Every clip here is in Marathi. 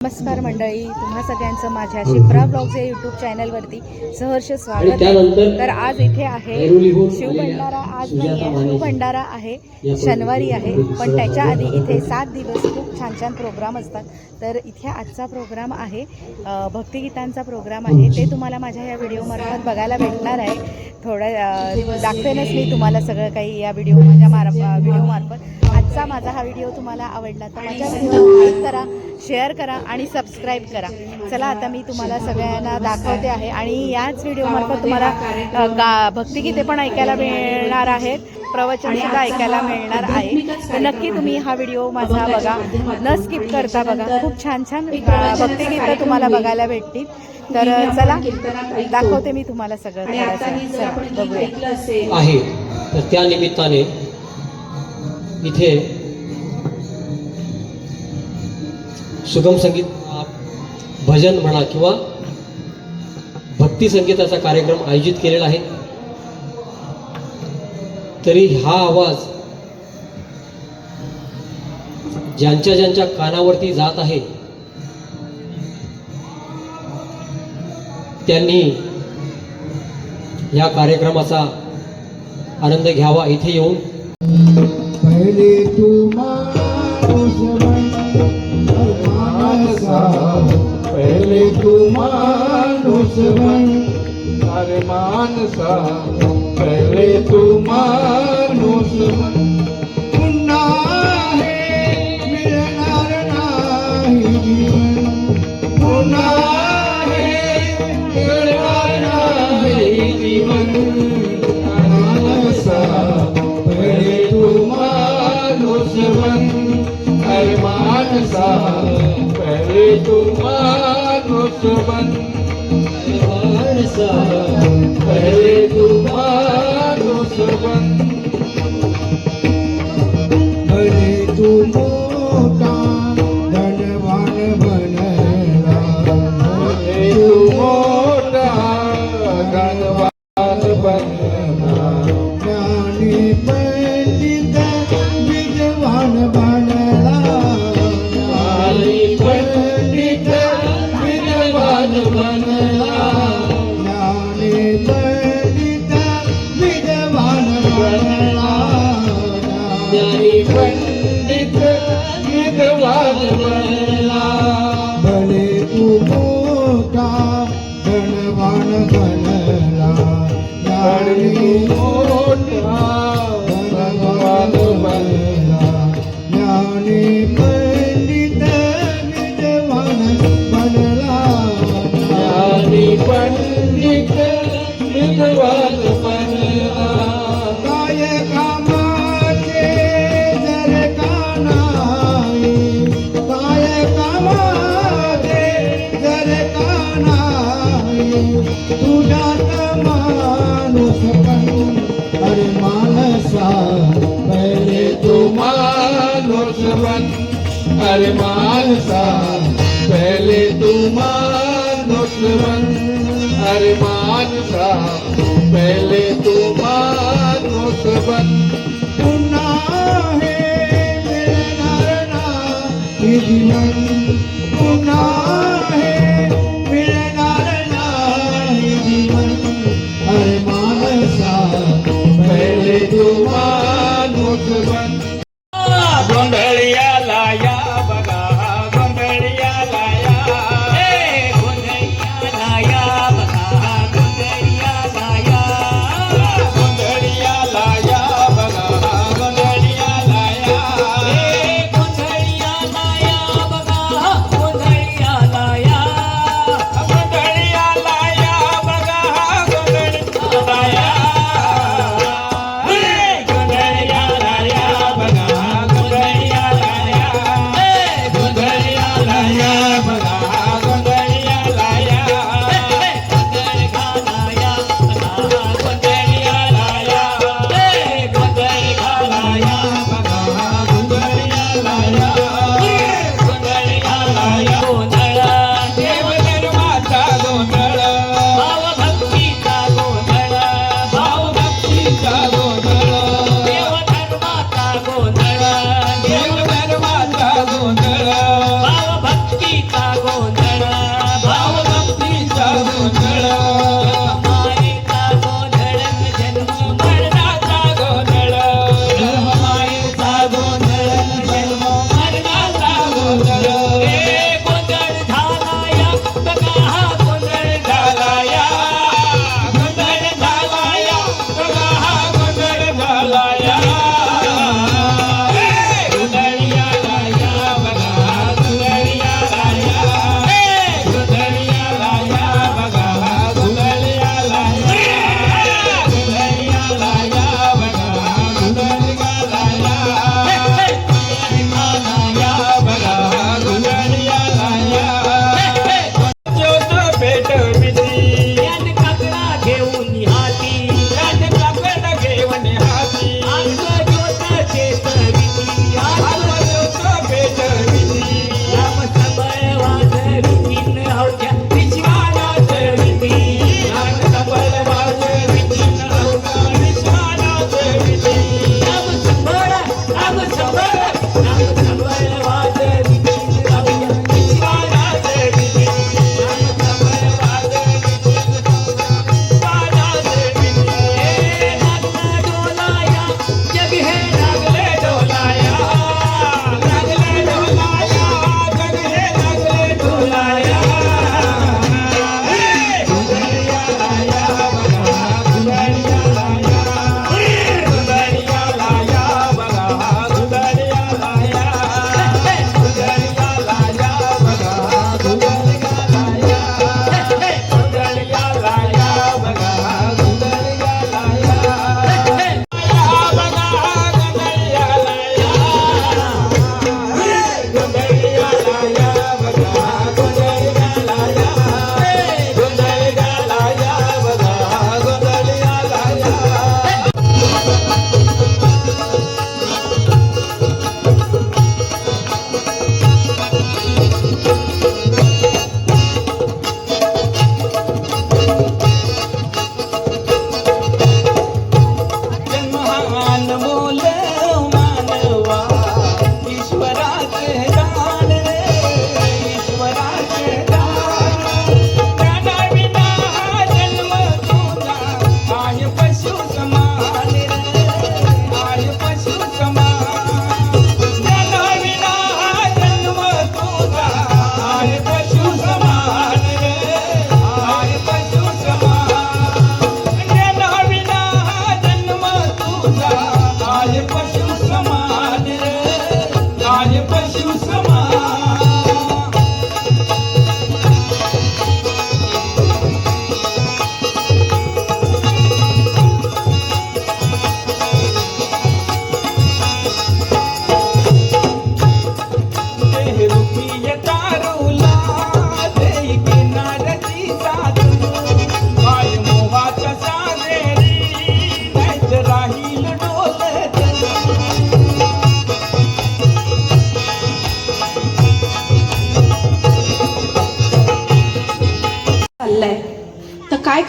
नमस्कार मंडळी तुम्हा सगळ्यांचं माझ्या शिप्रा ब्लॉग्स या यूट्यूब चॅनलवरती सहर्ष स्वागत आहे. तर आज इथे आहे शिवभंडारा आलेल्या आज नाही आहे माने. शिवभंडारा आहे शनिवारी आहे पण त्याच्या आधी इथे सात दिवस खूप छान छान प्रोग्राम असतात तर इथे आजचा प्रोग्राम आहे भक्तिगीतांचा प्रोग्राम आहे ते तुम्हाला माझ्या या व्हिडिओमार्फत बघायला भेटणार आहे थोडं दाखवेनच मी तुम्हाला सगळं काही या व्हिडिओ माझ्या मार व्हिडिओमार्फत आजचा माझा हा व्हिडिओ तुम्हाला आवडला तर माझ्या व्हिडिओ लाईक करा शेअर करा आणि सबस्क्राईब करा. चला आता मी तुम्हाला सगळ्यांना दाखवते आहे आणि याच व्हिडिओमार्फत तुम्हाला गा भक्तिगीते पण ऐकायला मिळणार आहेत. प्रवचन सुद्धा ऐकायला मिळणार आहे. तर नक्की तुम्ही हा व्हिडिओ माझा बघा न स्किप करता बघा. खूप छान छान भक्तिगीतं तुम्हाला बघायला भेटतील. तर चला दाखवते मी तुम्हाला सगळं बघूया. आहे. तर त्या निमित्ताने इथे सुगम संगीत भजन म्हणा किंवा भक्ती संगीताचा कार्यक्रम आयोजित केलेला आहे. तरी हा आवाज ज्यांच्या ज्यांच्या कानावरती जात आहे त्यांनी या कार्यक्रमाचा आनंद घ्यावा. इथे येऊन पहले तू माणूस बन अरे माणसा पहिले तू माणूस बन पुन्हा हे मिळणार नाही जीवन. पुन्हा हे मिळणार नाही जीवन. तू अरे पहले तू मानुष बन मानसा पहले तू मोठा माणूस अरे मानसा पहले तू मानुष अरे मानसा पहले तू मानुष बन पुन्हा हे मिळणार जीवन पुन्हा हे मिळणार जीवन अरे पहले तू Mandaliya.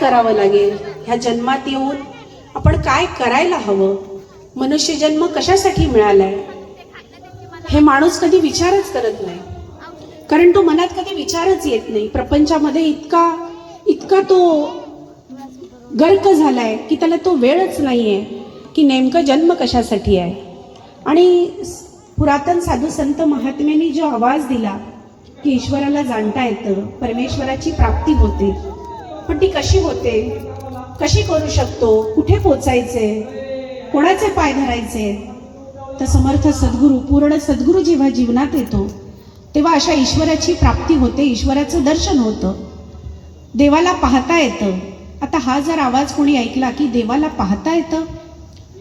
करावं लागेल? ह्या जन्मात येऊन आपण काय करायला हवं? मनुष्य जन्म कशासाठी मिळालाय? हे माणूस कधी विचारच करत नाही. कारण तो मनात कधी विचारच येत नाही. प्रपंचामध्ये इतका इतका तो गर्क झालाय की त्याला तो वेळच नाही आहे की नेमकं जन्म कशासाठी आहे. आणि पुरातन साधू संत महात्म्यांनी जो आवाज दिला की ईश्वराला जाणता येतं परमेश्वराची प्राप्ती होते. पण ती कशी होते? कशी करू शकतो? कुठे पोचायचे? कोणाचे पाय धरायचे? तर समर्थ सद्गुरू पूर्ण सद्गुरू जेव्हा जीवनात येतो तेव्हा अशा ईश्वराची प्राप्ती होते ईश्वराचं दर्शन होतं. देवाला पाहता येतं. आता हा जर आवाज कोणी ऐकला की देवाला पाहता येतं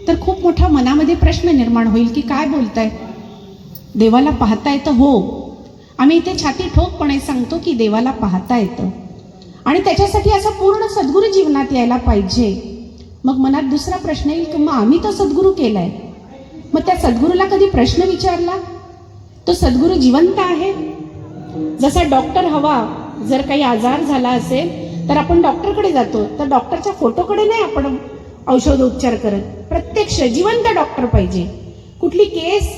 तर खूप मोठा मनामध्ये प्रश्न निर्माण होईल की काय बोलताय? देवाला पाहता येतं हो. आम्ही इथे छाती ठोकपणे सांगतो की देवाला पाहता येतं. आणि त्याच्यासाठी असा पूर्ण सद्गुरू जीवनात यायला पाहिजे. मग मनात दुसरा प्रश्न येईल की मग आम्ही तो सद्गुरू केलाय. मग त्या सद्गुरूला कधी प्रश्न विचारला? तो सद्गुरू जिवंत आहे? जसा डॉक्टर हवा जर काही आजार झाला असेल तर आपण डॉक्टरकडे जातो. तर डॉक्टरच्या फोटोकडे नाही आपण औषध उपचार करत. प्रत्यक्ष जिवंत डॉक्टर पाहिजे. कुठली केस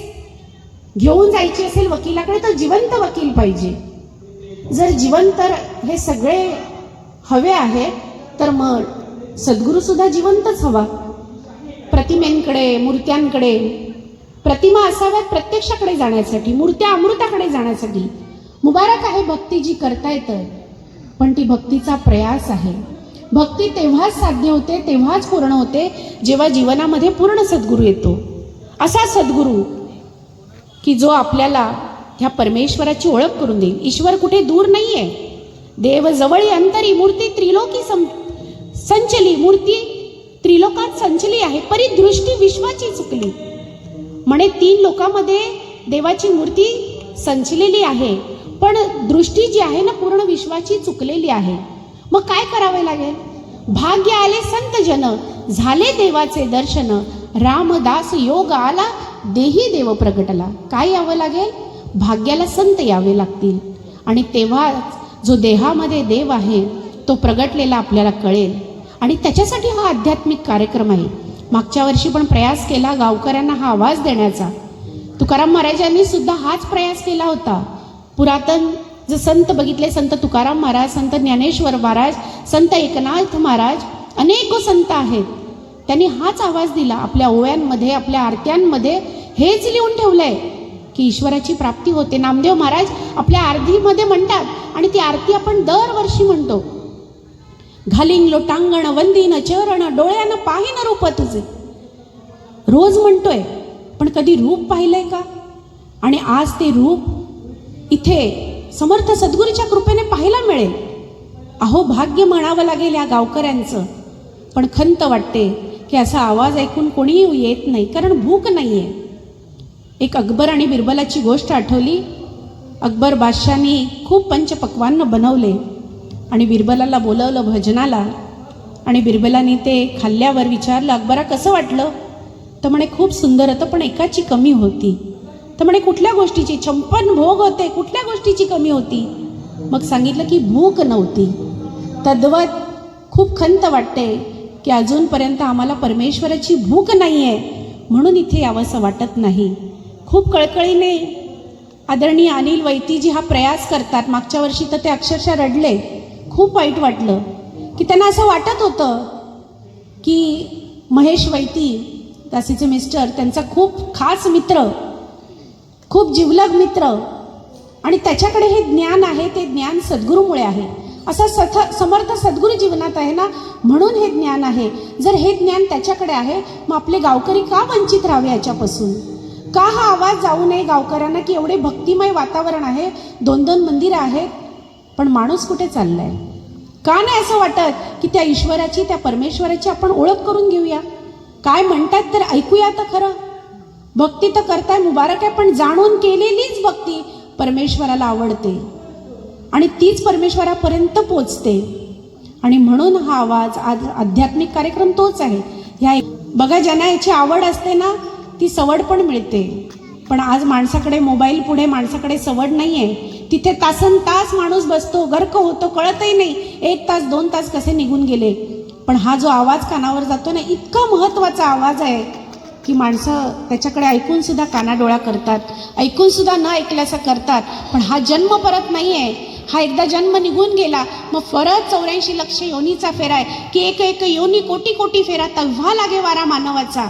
घेऊन जायची असेल वकिलाकडे तर जिवंत वकील पाहिजे. जर जिवंत हे सगळे हवे आहे तर मग सद्गुरूसुद्धा जिवंतच हवा. प्रतिमेंकडे मूर्त्यांकडे प्रतिमा असाव्यात प्रत्यक्षाकडे जाण्यासाठी मूर्त्या अमृताकडे जाण्यासाठी मुबारक आहे भक्ती जी करता येतं. पण ती भक्तीचा प्रयास आहे. भक्ती तेव्हाच साध्य होते तेव्हाच पूर्ण होते जेव्हा जीवनामध्ये पूर्ण सद्गुरू येतो. असा सद्गुरू की जो आपल्याला ह्या परमेश्वराची ओळख करून देईल. ईश्वर कुठे दूर नाही आहे देव जवळी अंतरी मूर्ती त्रिलोकी सं संचली. मूर्ती त्रिलोकात संचली आहे. परिदृष्टी विश्वाची चुकली. म्हणे तीन लोकांमध्ये देवाची मूर्ती संचलेली आहे. पण दृष्टी जी आहे ना पूर्ण विश्वाची चुकलेली आहे. मग काय करावे लागेल? भाग्य आले संत जन. झाले देवाचे दर्शन. रामदास योग आला देही देव प्रगटला. काय यावं लागेल? भाग्याला संत यावे लागतील. आणि तेव्हा जो देहामध्ये देव आहे तो प्रगटलेला आपल्याला कळेल. आणि त्याच्यासाठी हा आध्यात्मिक कार्यक्रम आहे. मागच्या वर्षी पण प्रयास केला गावकऱ्यांना हा आवाज देण्याचा. तुकाराम महाराजांनी सुद्धा हाच प्रयास केला होता. पुरातन जे संत बघितले संत तुकाराम महाराज संत ज्ञानेश्वर महाराज संत एकनाथ महाराज अनेक संत आहेत. त्यांनी हाच आवाज दिला आपल्या ओव्यांमध्ये आपल्या आरत्यांमध्ये. हेच लिहून ठेवलं आहे की ईश्वराची प्राप्ती होते. नामदेव महाराज आपल्या आरतीमध्ये म्हणतात आणि ती आरती आपण दरवर्षी म्हणतो. घालिंग लोटांगण वंदीन चरण डोळ्यानं पाहिन रूप तुझे. रोज म्हणतोय पण कधी रूप पाहिलंय का? आणि आज ते रूप इथे समर्थ सद्गुरूच्या कृपेने पाहायला मिळेल. अहो भाग्य म्हणावं लागेल या गावकऱ्यांचं. पण खंत वाटते की असा आवाज ऐकून कोणीही येत नाही कारण भूक नाही आहे एक अकबर आणि बिरबलाची गोष्ट आठवली. अकबर बादशाने खूप पंचपक्वान्न बनवले आणि बिरबलाला बोलवलं भजनाला. आणि बिरबलाने ते खाल्ल्यावर विचारलं अकबरा कसं वाटलं? तर म्हणे खूप सुंदर होतं पण एकाची कमी होती. तर म्हणे कुठल्या गोष्टीची? चंपन भोग होते कुठल्या गोष्टीची कमी होती? मग सांगितलं की भूक नव्हती. तद्वत खूप खंत वाटते की अजूनपर्यंत आम्हाला परमेश्वराची भूक नाही आहे म्हणून इथे यावंसं वाटत नाही. खूप कळकळीने आदरणीय अनिल वैतीजी हा प्रयास करतात. मागच्या वर्षी तर ते अक्षरशः रडले. खूप वाईट वाटलं. की त्यांना असं वाटत होतं की महेश वैती दासीचे मिस्टर त्यांचा खूप खास मित्र खूप जिवलग मित्र आणि त्याच्याकडे हे ज्ञान आहे ते ज्ञान सद्गुरूमुळे आहे. असं सथ समर्थ सद्गुरू जीवनात आहे ना? म्हणून हे ज्ञान आहे. जर हे ज्ञान त्याच्याकडे आहे मग आपले गावकरी का वंचित राहावे याच्यापासून? का हा आवाज जाऊ नये? गावकऱ्यांना की एवढे भक्तिमय वातावरण आहे? दोन दोन मंदिरं आहेत पण माणूस कुठे चाललाय? का नाही असं वाटत की त्या ईश्वराची त्या परमेश्वराची आपण ओळख करून घेऊया? काय म्हणतात तर ऐकूया तर खरं. भक्ती तर करताय मुबारक आहे पण जाणून केलेलीच भक्ती परमेश्वराला आवडते. आणि तीच परमेश्वरापर्यंत पोचते. आणि म्हणून हा आवाज आज आध्यात्मिक कार्यक्रम तोच आहे. ह्या बघा ज्यांना याची आवड असते ना ती सवड पण मिळते. पण आज माणसाकडे मोबाईल पुढे माणसाकडे सवड नाही आहे तिथे तासन तास माणूस बसतो गर्क होतो कळतही नाही. एक तास दोन तास कसे निघून गेले. पण हा जो आवाज कानावर जातो ना इतका महत्त्वाचा आवाज आहे की माणसं त्याच्याकडे ऐकून सुद्धा कानाडोळा करतात. ऐकून सुद्धा न ऐकल्याचं करतात. पण हा जन्म परत नाही आहे हा एकदा जन्म निघून गेला मग परत चौऱ्याऐंशी लक्ष योनीचा फेरा आहे. की एक एक योनी कोटी कोटी फेरा तेव्हा लागे वारा मानवाचा.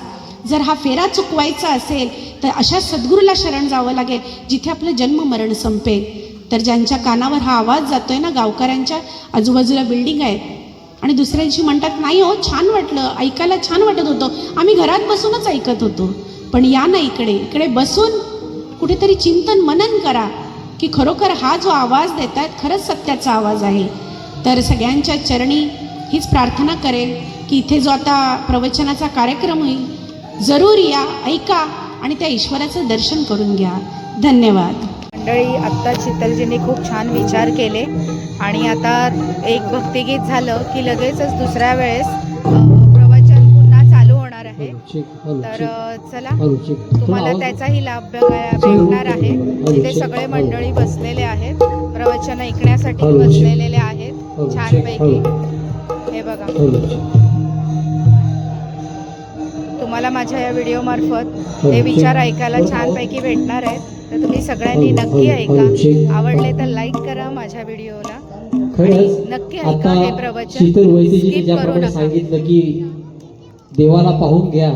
जर हा फेरा चुकवायचा असेल तर अशा सद्गुरूला शरण जावं लागेल जिथे आपलं जन्म मरण संपेल. तर ज्यांच्या कानावर हा आवाज जातोय ना गावकऱ्यांच्या आजूबाजूला बिल्डिंग आहेत. आणि दुसऱ्यांशी म्हणतात नाही हो छान वाटलं ऐकायला छान वाटत होतं. आम्ही घरात बसूनच ऐकत होतो. पण या ना इकडे इकडे बसून कुठेतरी चिंतन मनन करा की खरोखर हा जो आवाज देत आहेत खरंच सत्याचा आवाज आहे. तर सगळ्यांच्या चरणी हीच प्रार्थना करेल की इथे जो आता प्रवचनाचा कार्यक्रम होईल जरूर या ऐका आणि त्या ईश्वराचं दर्शन करून घ्या. धन्यवाद. मंडळी आत्ता चितलजींनी खूप छान विचार केले आणि आता एक भक्तिगीत झालं की लगेचच दुसऱ्या वेळेस प्रवचन पुन्हा चालू होणार आहे. तर चला तुम्हाला त्याचाही लाभ भेटणार आहे. तिथे सगळे मंडळी बसलेले आहेत. प्रवचन ऐकण्यासाठी बसलेले आहेत. छानपैकी. हे बघा. तुम्हाला माझ्या या व्हिडिओ मार्फत हो, विचार. ऐकायला छानपैकी भेटणार आहेत. तर तुम्ही सगळ्यांनी नक्की. ऐका. आवडले तर लाईक करा माझ्या व्हिडिओला खरंच नक्की ऐका हे प्रवचन. करू नका. सांगितलं की देवाला पाहून घ्या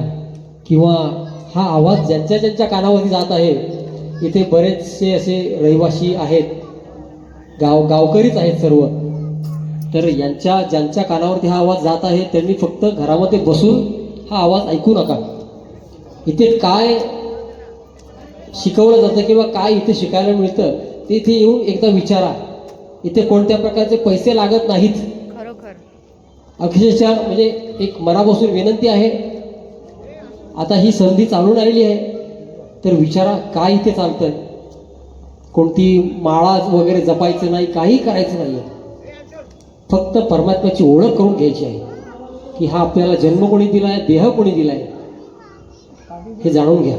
किंवा हा आवाज ज्यांच्या ज्यांच्या कानावरती जात आहे इथे बरेचसे असे रहिवासी आहेत. गाव गावकरीच आहेत सर्व. तर यांच्या ज्यांच्या कानावरती हा आवाज जात आहे त्यांनी फक्त घरामध्ये बसून हा आवाज ऐकू नका. इथे काय शिकवलं जातं किंवा काय इथे शिकायला मिळतं ते इथे येऊन एकदा विचारा. इथे कोणत्या प्रकारचे पैसे लागत नाहीत? खरोखर. अक्षरशः म्हणजे एक मनापासून विनंती आहे. आता ही संधी चालून आलेली आहे. तर विचारा काय इथे चालतंय. कोणती माळा वगैरे जपायचं नाही काही करायचं नाही फक्त परमात्म्याची ओळख करून घ्यायची आहे. की हा आपल्याला जन्म कोणी दिलाय देह कोणी दिलाय हे जाणून घ्या.